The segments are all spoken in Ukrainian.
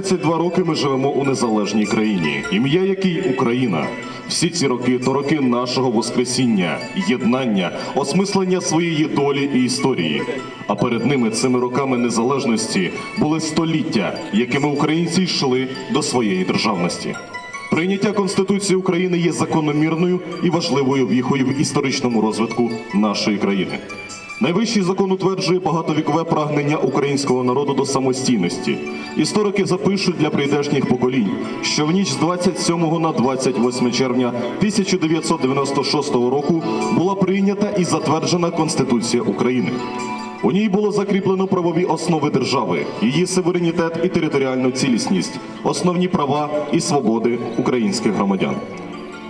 Майже 32 роки ми живемо у незалежній країні. Ім'я якій Україна. Всі ці роки то роки нашого воскресіння, єднання, осмислення своєї долі і історії. А перед ними цими роками незалежності були століття, якими українці йшли до своєї державності. Прийняття Конституції України є закономірною і важливою віхою в історичному розвитку нашої країни. Найвищий закон утверджує багатовікове прагнення українського народу до самостійності. Історики запишуть для прийдешніх поколінь, що в ніч з 27 на 28 червня 1996 року була прийнята і затверджена Конституція України. У ній було закріплено правові основи держави, її суверенітет і територіальну цілісність, основні права і свободи українських громадян.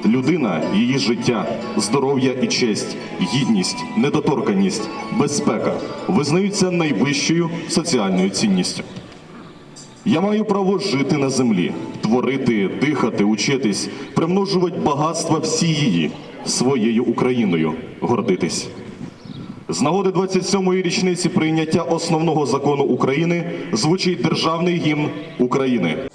Людина, її життя, здоров'я і честь, гідність, недоторканність, безпека визнаються найвищою соціальною цінністю. Я маю право жити на землі, творити, дихати, учитись, примножувати багатства всі її, своєю Україною гордитись. З нагоди 27-ї річниці прийняття основного закону України звучить державний гімн України.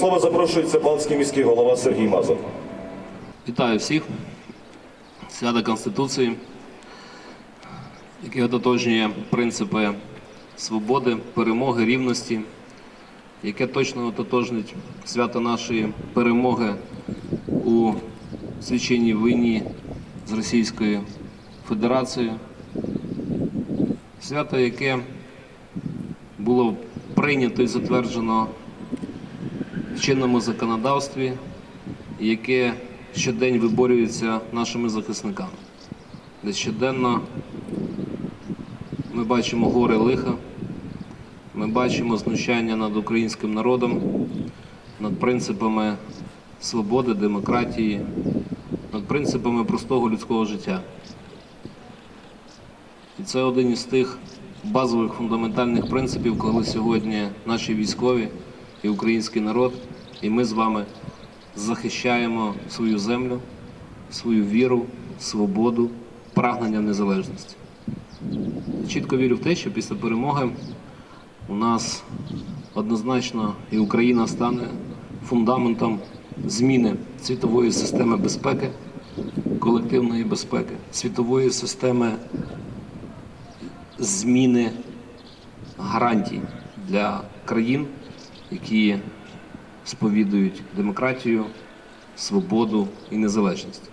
Слова запрошується Балтський міський голова Сергій Мазур. Вітаю всіх. Свято Конституції, яке ототожнює принципи свободи, перемоги, рівності, яке точно ототожнить свято нашої перемоги у священній війні з Російською Федерацією. Свято, яке було прийнято і затверджено в чинному законодавстві, яке щодень виборюється нашими захисниками. Де щоденно ми бачимо гори лиха, ми бачимо знущання над українським народом, над принципами свободи, демократії, над принципами простого людського життя. І це один із тих базових фундаментальних принципів, коли сьогодні наші військові і український народ, і ми з вами захищаємо свою землю, свою віру, свободу, прагнення незалежності. Чітко вірю в те, що після перемоги у нас однозначно і Україна стане фундаментом зміни світової системи безпеки, колективної безпеки, світової системи зміни гарантій для країн, які сповідують демократію, свободу і незалежність.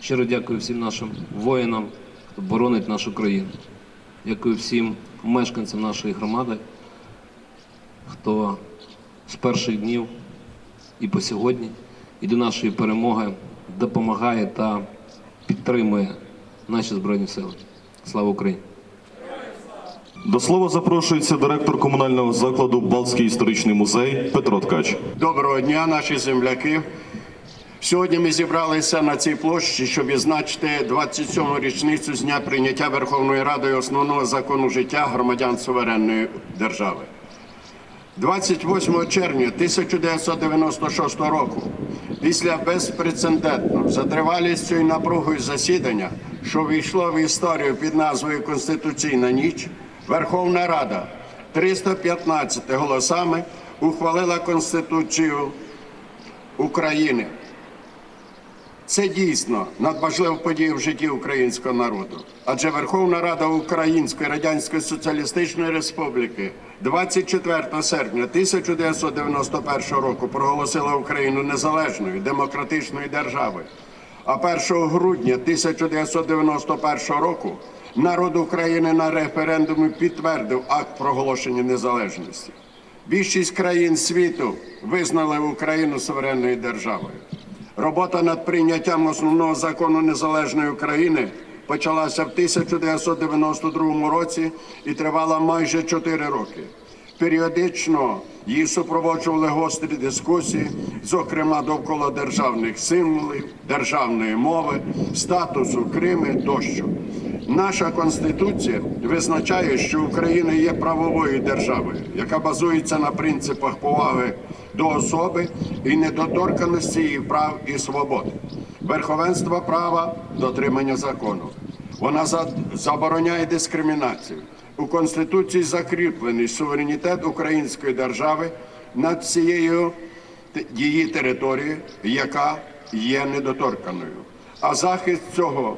Щиро дякую всім нашим воїнам, хто боронить нашу країну. Дякую всім мешканцям нашої громади, хто з перших днів і по сьогодні, і до нашої перемоги допомагає та підтримує наші Збройні Сили. Слава Україні! До слова запрошується директор комунального закладу Балтський історичний музей Петро Ткач. Доброго дня, наші земляки. Сьогодні ми зібралися на цій площі, щоб відзначити 27-му річницю з дня прийняття Верховною Радою основного закону життя громадян суверенної держави. 28 червня 1996 року, після безпрецедентного за тривалістю і напругою засідання що війшло в історію під назвою Конституційна ніч, Верховна Рада 315 голосами ухвалила Конституцію України. Це дійсно надважлива подія в житті українського народу. Адже Верховна Рада Української Радянської Соціалістичної Республіки 24 серпня 1991 року проголосила Україну незалежною демократичною державою. А 1 грудня 1991 року народ України на референдумі підтвердив акт проголошення незалежності. Більшість країн світу визнали Україну суверенною державою. Робота над прийняттям основного закону незалежної України почалася в 1992 році і тривала майже 4 роки. Періодично її супроводжували гострі дискусії, зокрема довкола державних символів, державної мови, статусу Крими тощо. Наша конституція визначає, що Україна є правовою державою, яка базується на принципах поваги до особи і недоторканості її прав і свобод, верховенства права, дотримання закону. Вона забороняє дискримінацію. У Конституції закріплений суверенітет української держави над всією її територією, яка є недоторканою. А захист цього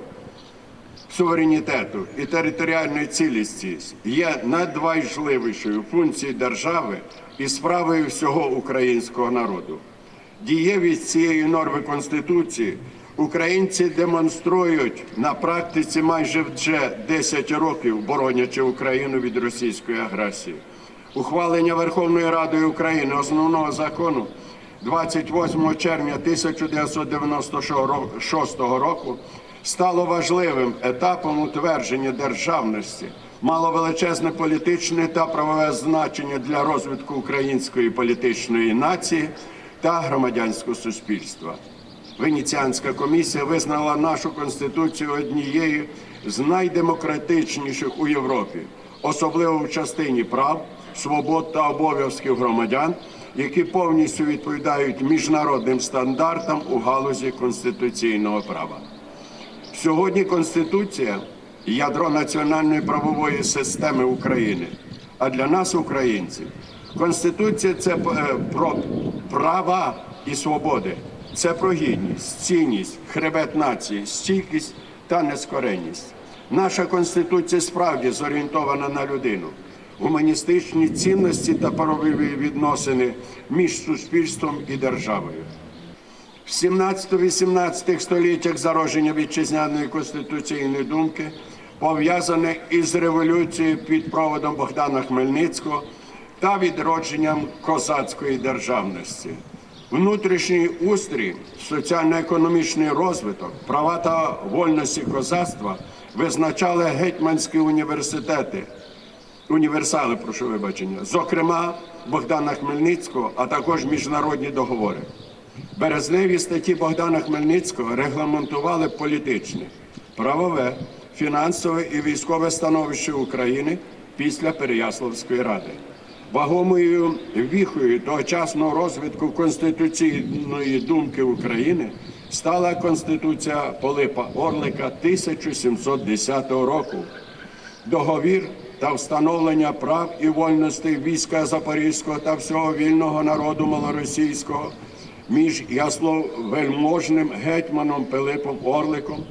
суверенітету і територіальної цілісності є надважливішою функцією держави і справою всього українського народу. Дієвість цієї норми Конституції українці демонструють на практиці майже вже 10 років, боронячи Україну від російської агресії. Ухвалення Верховною Радою України основного закону 28 червня 1996 року стало важливим етапом утвердження державності, мало величезне політичне та правове значення для розвитку української політичної нації та громадянського суспільства. Венеціанська комісія визнала нашу конституцію однією з найдемократичніших у Європі, особливо в частині прав, свобод та обов'язків громадян, які повністю відповідають міжнародним стандартам у галузі конституційного права. Сьогодні Конституція ядро національної правової системи України. А для нас, українців, Конституція це е, про права і свободи, це про гідність, цінність, хребет нації, стійкість та нескоренність. Наша конституція справді зорієнтована на людину. Гуманістичні цінності та правові відносини між суспільством і державою. В 17-18 століттях зародження вітчизняної конституційної думки пов'язане із революцією під проводом Богдана Хмельницького та відродженням козацької державності. Внутрішній устрій, соціально-економічний розвиток, права та вольності козацтва визначали гетьманські університети, універсали, прошу вибачення, зокрема Богдана Хмельницького, а також міжнародні договори. Березневі статті Богдана Хмельницького регламентували політичне, правове, фінансове і військове становище України після Переяславської ради. Вагомою віхою тогочасного розвитку конституційної думки України стала Конституція Полипа Орлика 1710 року. Договір та встановлення прав і вольностей війська Запорізького та всього вільного народу малоросійського між ясловельможним гетьманом Пилипом Орликом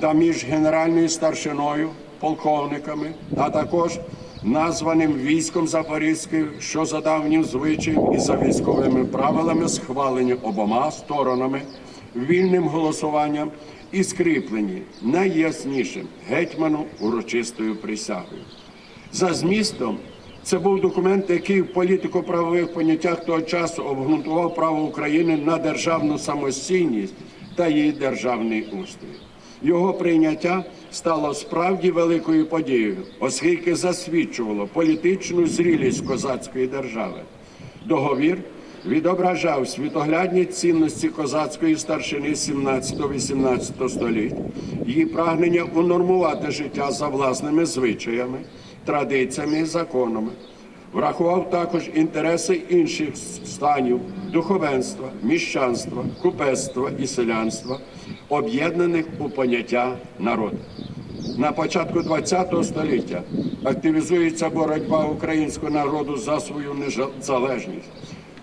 та між генеральною старшиною, полковниками, а також названим військом Запорізьким, що за давнім звичаєм і за військовими правилами схвалені обома сторонами вільним голосуванням і скріплені найяснішим гетьманом урочистою присягою. За змістом, це був документ, який в політико-правових поняттях того часу обґрунтував право України на державну самостійність та її державний устрій. Його прийняття стало справді великою подією, оскільки засвідчувало політичну зрілість козацької держави. Договір відображав світоглядні цінності козацької старшини 17-18 століть, її прагнення унормувати життя за власними звичаями, традиціями і законами. Врахував також інтереси інших станів духовенства, міщанства, купецтва і селянства, об'єднаних у поняття народу. На початку ХХ століття активізується боротьба українського народу за свою незалежність.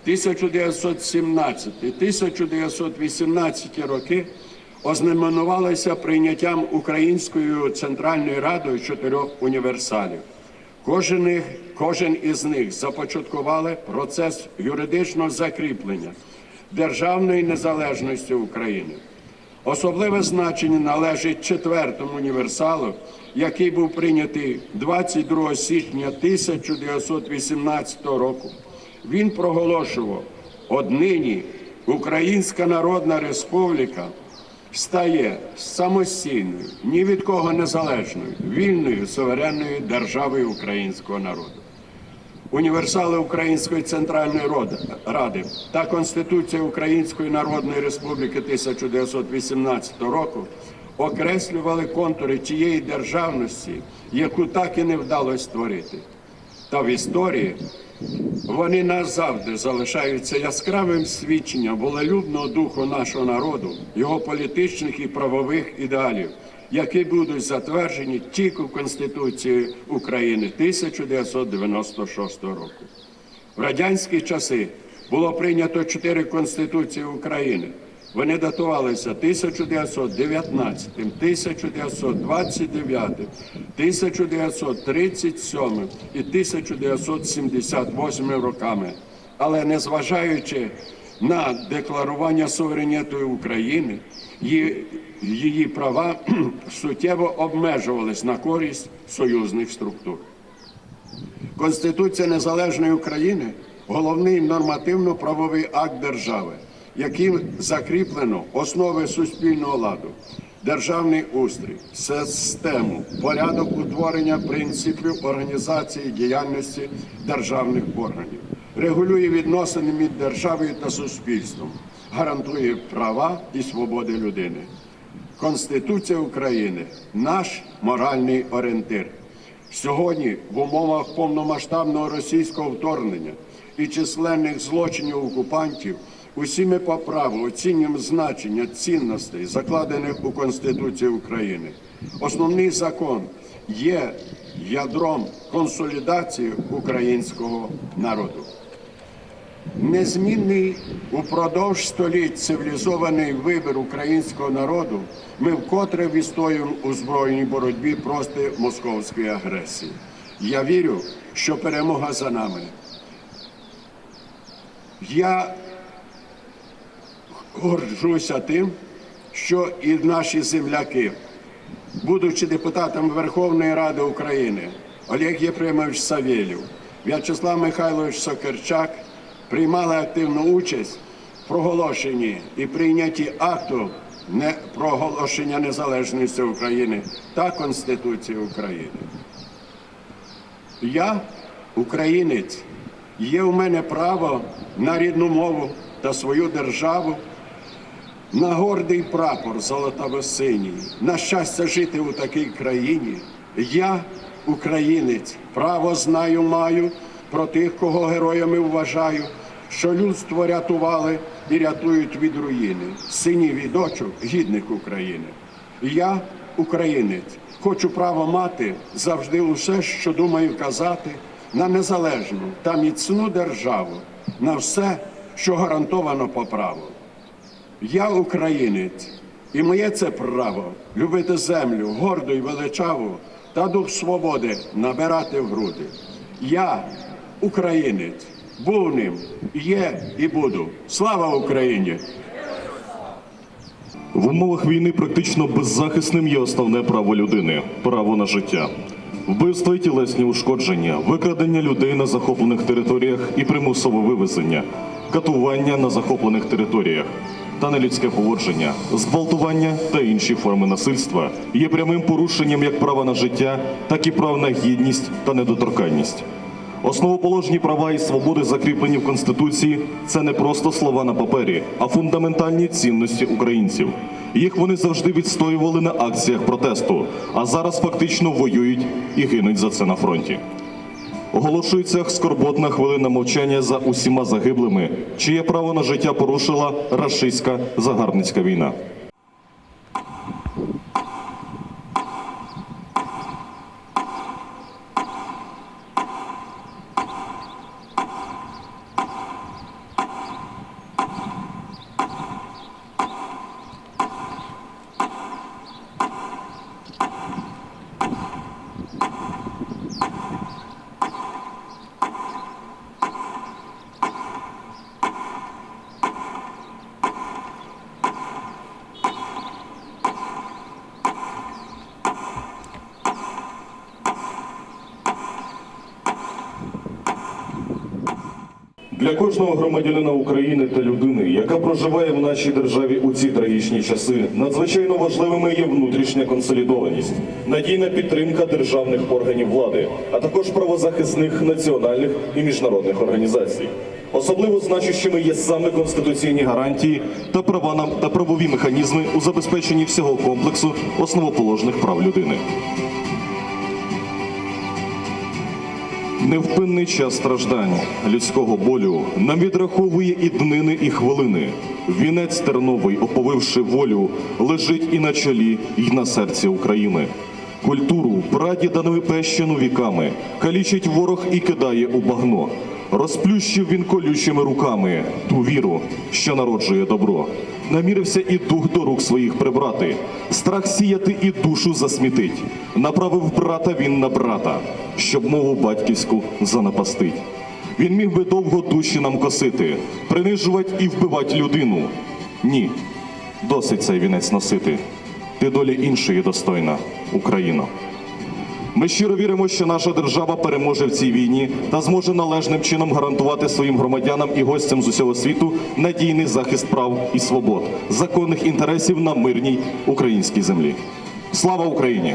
1917-1918 роки ознаменувалися прийняттям Українською Центральною Радою чотирьох універсалів. Кожен, кожен із них започаткували процес юридичного закріплення державної незалежності України. Особливе значення належить четвертому універсалу, який був прийнятий 22 січня 1918 року. Він проголошував, однині Українська Народна Республіка стає самостійною, ні від кого незалежною, вільною суверенною державою українського народу. Універсали Української Центральної Ради та Конституція Української Народної Республіки 1918 року окреслювали контури тієї державності, яку так і не вдалося створити. Та в історії вони назавжди залишаються яскравим свідченням волелюбного духу нашого народу, його політичних і правових ідеалів, які будуть затверджені тільки в Конституції України 1996 року. В радянські часи було прийнято чотири конституції України. Вони датувалися 1919, 1929, 1937 і 1978 роками. Але незважаючи на декларування суверенітету України, її, права суттєво обмежувались на користь союзних структур. Конституція Незалежної України головний нормативно-правовий акт держави, яким закріплено основи суспільного ладу, державний устрій, систему, порядок утворення принципів організації діяльності державних органів, регулює відносини між державою та суспільством, гарантує права і свободи людини. Конституція України наш моральний орієнтир. Сьогодні, в умовах повномасштабного російського вторгнення і численних злочинів окупантів, усі ми по праву оцінюємо значення цінностей, закладених у Конституції України. Основний закон є ядром консолідації українського народу. Незмінний упродовж століть цивілізований вибір українського народу ми вкотре відстоюємо у збройній боротьбі проти московської агресії. Я вірю, що перемога за нами. Я горджуся тим, що і наші земляки, будучи депутатом Верховної Ради України, Олег Єфремович Савєлєв, В'ячеслав Михайлович Сокирчак приймали активну участь в проголошенні і прийнятті акту проголошення незалежності України та Конституції України. Я, українець, є у мене право на рідну мову та свою державу, на гордий прапор золотаво-синій, на щастя жити у такій країні. Я, українець, право знаю, маю про тих, кого героями вважаю, що людство рятували і рятують від руїни, синів і дочок, гідних України. Я, українець, хочу право мати завжди усе, що думаю казати, на незалежну та міцну державу, на все, що гарантовано по праву. Я українець, і моє це право любити землю, горду й величаву та дух свободи набирати в груди. Я українець, був ним, є і буду. Слава Україні! В умовах війни практично беззахисним є основне право людини право на життя. Вбивства і тілесні ушкодження, викрадення людей на захоплених територіях і примусове вивезення, катування на захоплених територіях та нелюдське поводження, зґвалтування та інші форми насильства є прямим порушенням як права на життя, так і прав на гідність та недоторканність. Основоположні права і свободи, закріплені в Конституції, це не просто слова на папері, а фундаментальні цінності українців. Їх вони завжди відстоювали на акціях протесту, а зараз фактично воюють і гинуть за це на фронті. Оголошується скорботна хвилина мовчання за усіма загиблими, чиє право на життя порушила рашистська загарбницька війна. Для кожного громадянина України та людини, яка проживає в нашій державі у ці трагічні часи, надзвичайно важливими є внутрішня консолідованість, надійна підтримка державних органів влади, а також правозахисних національних і міжнародних організацій. Особливо значущими є саме конституційні гарантії та права нам та правові механізми у забезпеченні всього комплексу основоположних прав людини. Невпинний час страждань, людського болю нам відраховує і днини, і хвилини. Вінець терновий, оповивши волю, лежить і на чолі, і на серці України. Культуру, прадідану і пещену віками, калічить ворог і кидає у багно. Розплющив він колючими руками ту віру, що народжує добро. Намірився і дух до рук своїх прибрати, страх сіяти і душу засмітить. Направив брата він на брата, щоб мову батьківську занапастить. Він міг би довго душі нам косити, принижувати і вбивати людину. Ні, досить цей вінець носити. Ти долі іншої достойна, Україно. Ми щиро віримо, що наша держава переможе в цій війні та зможе належним чином гарантувати своїм громадянам і гостям з усього світу надійний захист прав і свобод, законних інтересів на мирній українській землі. Слава Україні!